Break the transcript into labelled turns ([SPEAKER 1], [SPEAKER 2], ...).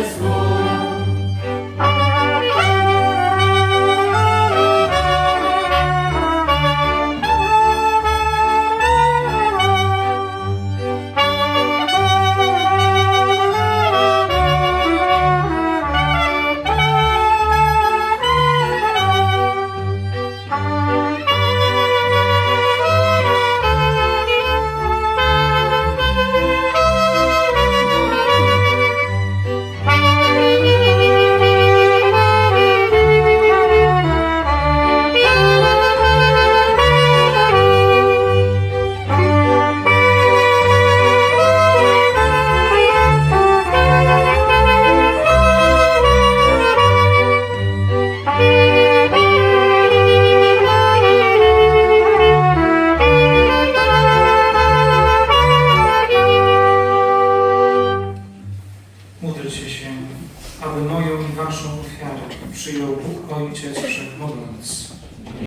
[SPEAKER 1] Christ will.
[SPEAKER 2] aby moją i waszą ofiarę przyjął Bóg Ojciec Wszechmogący.